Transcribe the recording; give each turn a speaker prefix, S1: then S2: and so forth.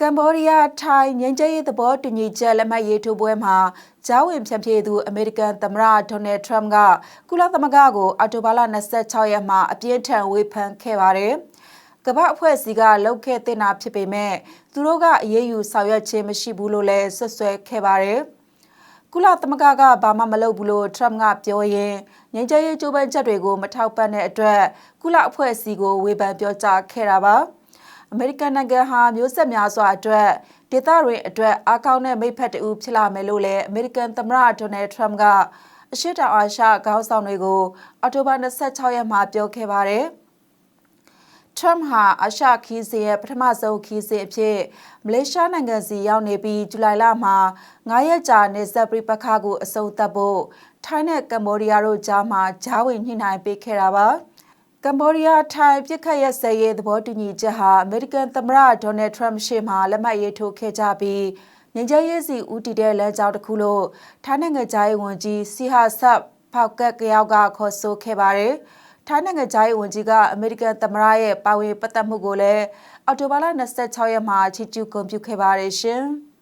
S1: ကမ္ဘောဒီးယားထိုင်းငြိမ်းချမ်းရေးသဘောတူညီချက်လက်မှတ်ရေးထိုးပွဲမှာဂျာဝင်ဖြန့်ဖြေသူအမေရိကန်သမ္မတဒေါ်နယ်ထရမ့်ကကုလသမဂ္ဂကိုအော်တိုဘာလ26ရက်မှာအပြင်းထန်ဝေဖန်ခဲ့ပါတယ်။ကမ္ဘာအဖွဲ့အစည်းကလှုပ်ခဲ့တဲ့နာဖြစ်ပေမဲ့သူတို့ကအရေးယူဆောင်ရွက်ခြင်းမရှိဘူးလို့လည်းဆွဆွဲခဲ့ပါတယ်။ကုလသမဂ္ဂကဘာမှမလုပ်ဘူးလို့ထရမ့်ကပြောရင်ငြိမ်းချမ်းရေးကြိုးပမ်းချက်တွေကိုမထောက်ပံ့တဲ့အတွက်ကုလအဖွဲ့အစည်းကိုဝေဖန်ပြောကြားခဲ့တာပါ။ အမေရိကန်နိုင်ငံဟာမျိုးဆက်များစွာအတွက်ဒေသတွင်အတွက်အားကောင်းတဲ့မိဖက်တူဖြစ်လာမယ်လို့လည်းအမေရိကန်သမ္မတဒေါ်နယ်ထရမ့်ကအရှေ့တောင်အာရှခေါင်းဆောင်တွေကိုအောက်တိုဘာ26ရက်မှာပြောခဲ့ပါတယ်ထရမ့်ဟာအာရှခီးစဉ်ရဲ့ပထမဆုံးခီးစဉ်အဖြစ်မလေးရှားနိုင်ငံစီရောက်နေပြီးဇူလိုင်လမှာ9ရက်ကြာနေဆက်ပြပခါကိုအဆုံးသတ်ဖို့ထိုင်းနဲ့ကမ္ဘောဒီးယားတို့ကြားမှာဂျားဝင်ညှိနှိုင်းပေးခဲ့တာပါ။ ကမ္ဘောဒီးယားထိုင်းပြစ်ခတ်ရက်စဲရေးသဘောတူညီချက်ဟာအမေရိကန်သမ္မတဒေါ်နယ်ထရမ့်ရှေ့မှလက်မှတ်ရေးထိုးခဲ့ကြပြီးငញ្ញရေးစီဦးတည်တဲ့လမ်းကြောင်းတစ်ခုလို့ထိုင်းနိုင်ငံသားရေးဝန်ကြီးစီဟာဆပ်ဖောက်ကတ်ကြောက်ကခေါ်ဆိုခဲ့ပါတယ်။ထိုင်းနိုင်ငံသားရေးဝန်ကြီးကအမေရိကန်သမ္မတရဲ့ပါဝင်ပတ်သက်မှုကိုလည်းအော်တိုဘာလ26ရက်မှာချီးကျူးဂုဏ်ပြုခဲ့ပါတယ်ရှင်။